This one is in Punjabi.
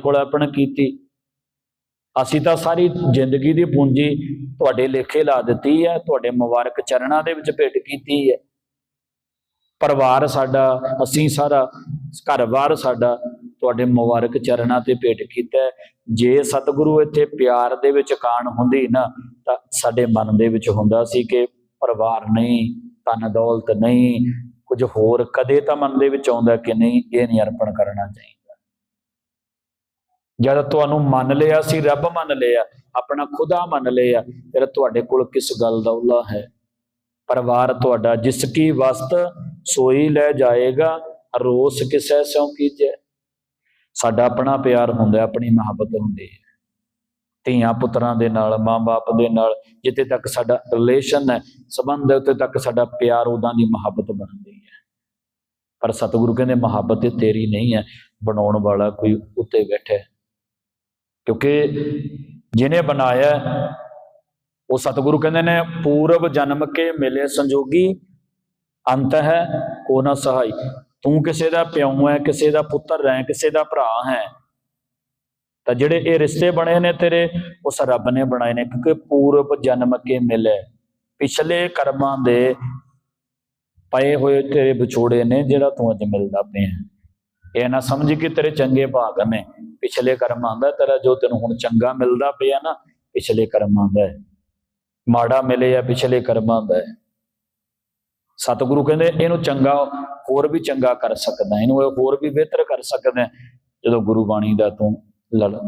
ਕੋਲ ਅਰਪਣ ਕੀਤੀ। ਅਸੀਂ ਤਾਂ ਸਾਰੀ ਜ਼ਿੰਦਗੀ ਦੀ ਪੂੰਜੀ ਤੁਹਾਡੇ ਲੇਖੇ ਲਾ ਦਿੱਤੀ ਹੈ, ਤੁਹਾਡੇ ਮੁਬਾਰਕ ਚਰਨਾਂ ਦੇ ਵਿੱਚ ਭੇਟ ਕੀਤੀ ਹੈ। ਪਰਿਵਾਰ ਸਾਡਾ, ਅਸੀਂ ਸਾਰਾ ਘਰ-ਬਾਰ ਸਾਡਾ ਤੁਹਾਡੇ ਮੁਬਾਰਕ ਚਰਨਾਂ ਤੇ ਭੇਟ ਕੀਤਾ ਹੈ। ਜੇ ਸਤਿਗੁਰੂ ਇੱਥੇ ਪਿਆਰ ਦੇ ਵਿੱਚ ਕਾਣ ਹੁੰਦੀ ਨਾ, ਤਾਂ ਸਾਡੇ ਮਨ ਦੇ ਵਿੱਚ ਹੁੰਦਾ ਸੀ ਕਿ ਪਰਿਵਾਰ ਨਹੀਂ, ਧਨ ਦੌਲਤ ਨਹੀਂ, ਕੁਝ ਹੋਰ ਕਦੇ ਤਾਂ ਮਨ ਦੇ ਵਿੱਚ ਆਉਂਦਾ ਕਿ ਨਹੀਂ, ਇਹ ਨਹੀਂ ਅਰਪਣ ਕਰਨਾ ਚਾਹੀਦਾ। ਜਦ ਤੁਹਾਨੂੰ ਮੰਨ ਲਿਆ ਸੀ, ਰੱਬ ਮੰਨ ਲਿਆ, ਆਪਣਾ ਖੁਦਾ ਮੰਨ ਲਿਆ, ਫਿਰ ਤੁਹਾਡੇ ਕੋਲ ਕਿਸ ਗੱਲ ਦਾ ਉਲਾ ਹੈ? ਪਰਿਵਾਰ ਤੁਹਾਡਾ ਜਿਸ ਕੀ ਵਸਤ ਸੋਈ ਲੈ ਜਾਏਗਾ ਰੋਸ ਕਿਸੈ ਸਿਉ ਕੀਜੈ। ਸਾਡਾ ਆਪਣਾ ਪਿਆਰ ਹੁੰਦਾ, ਆਪਣੀ ਮੁਹੱਬਤ ਹੁੰਦੀ ਹੈ। ਧੀਆਂ ਪੁੱਤਰਾਂ ਦੇ ਨਾਲ, ਮਾਂ-ਬਾਪ ਦੇ ਨਾਲ, ਜਿੱਥੇ ਤੱਕ ਸਾਡਾ ਰਿਲੇਸ਼ਨ ਹੈ, ਸਬੰਧ ਹੈ, ਉੱਥੇ ਤੱਕ ਸਾਡਾ ਪਿਆਰ ਉਦਾਂ ਦੀ ਮੁਹੱਬਤ ਬਣਦੀ ਹੈ। ਪਰ ਸਤਿਗੁਰੂ ਕਹਿੰਦੇ, ਮੁਹੱਬਤ ਤੇਰੀ ਨਹੀਂ ਹੈ, ਬਣਾਉਣ ਵਾਲਾ ਕੋਈ ਉੱਤੇ ਬੈਠਾ ਕਿਉਂਕਿ ਜਿਹਨੇ ਬਣਾਇਆ ਉਹ ਸਤਿਗੁਰੂ ਕਹਿੰਦੇ ਨੇ ਪੂਰਬ ਜਨਮ ਕੇ ਮਿਲੇ ਸੰਜੋਗੀ ਅੰਤ ਹੈ, ਕੋ ਨਾ ਸਹਾਈ। ਤੂੰ ਕਿਸੇ ਦਾ ਪਿਓ ਹੈ, ਕਿਸੇ ਦਾ ਪੁੱਤਰ ਹੈ, ਕਿਸੇ ਦਾ ਭਰਾ ਹੈ, ਤਾਂ ਜਿਹੜੇ ਇਹ ਰਿਸ਼ਤੇ ਬਣੇ ਨੇ ਤੇਰੇ, ਉਸ ਰੱਬ ਨੇ ਬਣਾਏ ਨੇ, ਕਿਉਂਕਿ ਪੂਰਬ ਜਨਮ ਕੇ ਮਿਲੇ। ਪਿਛਲੇ ਕਰਮਾਂ ਦੇ ਪਏ ਹੋਏ ਤੇਰੇ ਵਿਛੋੜੇ ਨੇ, ਜਿਹੜਾ ਤੂੰ ਅੱਜ ਮਿਲਦਾ ਪਿਆ ਇਹ ਨਾ ਸਮਝ ਕਿ ਤੇਰੇ ਚੰਗੇ ਭਾਗ ਨੇ। ਪਿਛਲੇ ਕਰਮ ਦਾ ਤੇਰਾ ਜੋ ਤੈਨੂੰ ਹੁਣ ਚੰਗਾ ਮਿਲਦਾ ਪਿਆ ਨਾ, ਪਿਛਲੇ ਕਰਮ ਦਾ ਹੈ। ਮਾੜਾ ਮਿਲੇ ਆ ਪਿਛਲੇ ਕਰਮ ਦਾ ਹੈ। ਸਤਿਗੁਰੂ ਕਹਿੰਦੇ, ਇਹਨੂੰ ਚੰਗਾ ਹੋਰ ਵੀ ਚੰਗਾ ਕਰ ਸਕਦਾ ਇਹਨੂੰ ਇਹ ਹੋਰ ਵੀ ਬਿਹਤਰ ਕਰ ਸਕਦਾ ਜਦੋਂ ਗੁਰੂ ਬਾਣੀ ਦਾ ਤੂੰ ਲੜ